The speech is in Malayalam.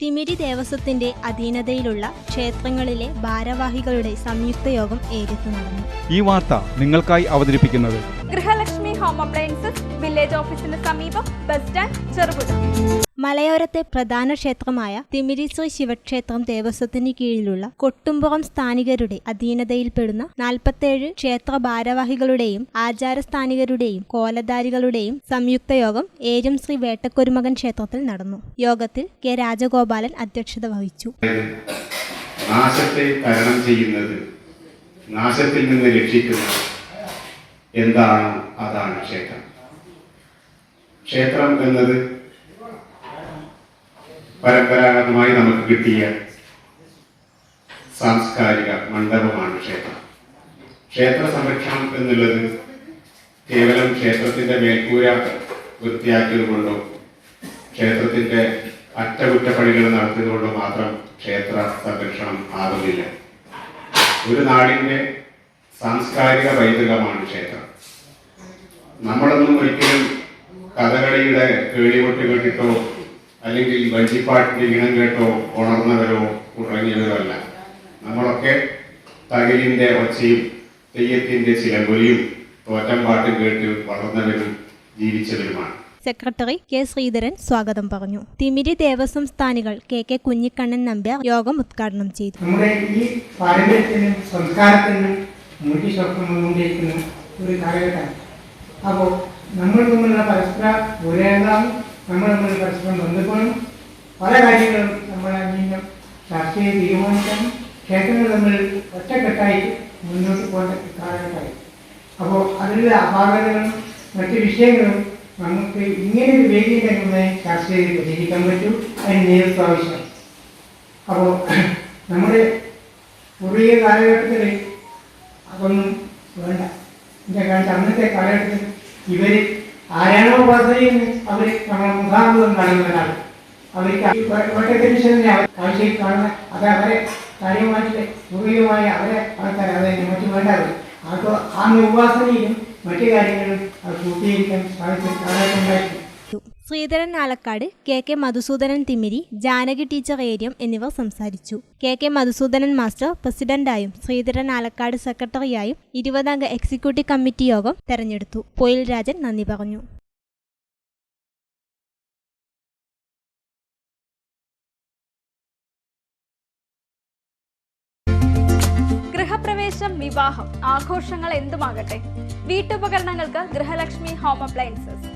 തിമിരി ദേവസ്വത്തിന്റെ അധീനതയിലുള്ള ക്ഷേത്രങ്ങളിലെ ഭാരവാഹികളുടെ സംയുക്ത യോഗം ഏകത്ത് നടന്നു. ഈ വാർത്ത നിങ്ങൾക്കായി അവതരിപ്പിക്കുന്നത് ഗൃഹലക്ഷ്മി ഹോം അപ്ലയൻസസ് വില്ലേജ് ഓഫീസിന് സമീപം ബസ് സ്റ്റാൻഡ് ചെറുപുഴ. മലയോരത്തെ പ്രധാന ക്ഷേത്രമായ തിമിരിശ്രീ ശിവക്ഷേത്രം ദേവസ്വത്തിന് കീഴിലുള്ള കൊട്ടുംപുറം സ്ഥാനികരുടെ അധീനതയിൽപ്പെടുന്ന നാൽപ്പത്തേഴ് ക്ഷേത്ര ഭാരവാഹികളുടെയും ആചാരസ്ഥാനികരുടെയും കോലധാരികളുടെയും സംയുക്ത യോഗം ഏരും ശ്രീ വേട്ടക്കൊരുമകൻ ക്ഷേത്രത്തിൽ നടന്നു. യോഗത്തിൽ കെ രാജഗോപാലൻ അധ്യക്ഷത വഹിച്ചു. നാശത്തെ തരണം ചെയ്യുന്നത് നാശത്തിൽ നിന്ന് രക്ഷിക്കുന്നത് എന്താണ്? അതാണ് ക്ഷേത്രം. ക്ഷേത്രം എന്നത് പരമ്പരാഗതമായി നമുക്ക് കിട്ടിയ സാംസ്കാരിക മണ്ഡപമാണ് ക്ഷേത്രം. ക്ഷേത്ര സംരക്ഷണം എന്നുള്ളത് കേവലം ക്ഷേത്രത്തിന്റെ മേൽക്കൂര വൃത്തിയാക്കിയത് കൊണ്ടോ ക്ഷേത്രത്തിന്റെ അറ്റകുറ്റപ്പണികൾ നടത്തിയത് കൊണ്ടോ മാത്രം ക്ഷേത്ര സംരക്ഷണം ആകുന്നില്ല. ഒരു നാടിന്റെ സാംസ്കാരിക പൈതൃകമാണ് ക്ഷേത്രം. നമ്മളൊന്നും ഒരിക്കലും കഥകളിയുടെ കേളികൊട്ട് കേട്ടിട്ടോ അല്ലെങ്കിൽ വഞ്ചിപ്പാട്ടിന്റെ ഇനം കേട്ടോ ഉണർന്നവരോ ഉറങ്ങിയവരോ അല്ല നമ്മളൊക്കെ തകലിന്റെ ഒച്ചയും തെയ്യത്തിന്റെ ചിലമ്പൊലിയും തോറ്റംപാട്ടും കേട്ട് വളർന്നവരും ജീവിച്ചവരുമാണ്. സെക്രട്ടറി കെ ശ്രീധരൻ സ്വാഗതം പറഞ്ഞു. തിമിരി ദേവസ്വം സ്ഥാനികൾ കെ കെ കുഞ്ഞിക്കണ്ണൻ നമ്പ്യാർ യോഗം ഉദ്ഘാടനം ചെയ്തു. നമ്മുടെ ഈ പാരമ്പര്യത്തിനും സംസ്കാരത്തിനും മുടി സ്വപ്നമുകൊണ്ടിരിക്കുന്ന ഒരു കാലഘട്ടമാണ്. അപ്പോൾ നമ്മൾ തമ്മിലുള്ള പരസ്പര ഉയരങ്ങളും നമ്മൾ നമ്മൾ പരസ്പരം ബന്ധപ്പെടും പല കാര്യങ്ങളും നമ്മൾ അന്യം ചർച്ച ചെയ്ത് തീരുമാനിക്കാനും ക്ഷേത്രങ്ങൾ നമ്മൾ ഒറ്റക്കെട്ടായി മുന്നോട്ട് പോകേണ്ട കാലഘട്ടമായി അപ്പോൾ അതിലുള്ള അപാകതകളും മറ്റ് വിഷയങ്ങളും നമുക്ക് ഇങ്ങനെ ഒരു വേദിയിൽ തന്നെ ചർച്ച ചെയ്ത് പരിഹരിക്കാൻ പറ്റൂ അതിന് നേതൃത്വം ആവശ്യമാണ് അപ്പോൾ നമ്മുടെ പുതിയ കാലഘട്ടത്തിൽ അതൊന്നും വേണ്ട. എന്താ കാരണം അന്നത്തെ കാലഘട്ടത്തിൽ ഇവർ ആരാണോ ഉപാസന ചെയ്യുന്നത് അവർ നമ്മുടെ മുഖാമുഖം കാണുന്നതാണ് അവർക്ക് ഒറ്റക്കനുസരിച്ച് കാഴ്ചയിൽ കാണുന്ന അത് അവരെ കാര്യമായിട്ട് പൂർവികമായ അവരെ ആൾക്കാർ അത് മറ്റു വേണ്ടാതെ അപ്പോൾ ആ ഉപാസനയിലും മറ്റു കാര്യങ്ങളിലും അത് പൂർത്തീകരിക്കാൻ സാധിച്ച കാലഘട്ടമുണ്ടായിരുന്നു Sreedharan Alakkad K K Madhusoodanan Thimiri Janaki teacher Eriyam എന്നിവർ സംസാരിച്ചു. കെ കെ മധുസൂദനൻ മാസ്റ്റർ പ്രസിഡന്റായും ശ്രീധരൻ ആലക്കാട് സെക്രട്ടറിയായും ഇരുപതംഗ എക്സിക്യൂട്ടീവ് കമ്മിറ്റി യോഗം തെരഞ്ഞെടുത്തു. പൊയിൽ രാജൻ നന്ദി പറഞ്ഞു. ഗൃഹപ്രവേശം വിവാഹം ആഘോഷങ്ങൾ എന്തുമാകട്ടെ? വീട്ടുപകരണങ്ങൾക്ക് ഗൃഹലക്ഷ്മി ഹോം അപ്ലയൻസസ്.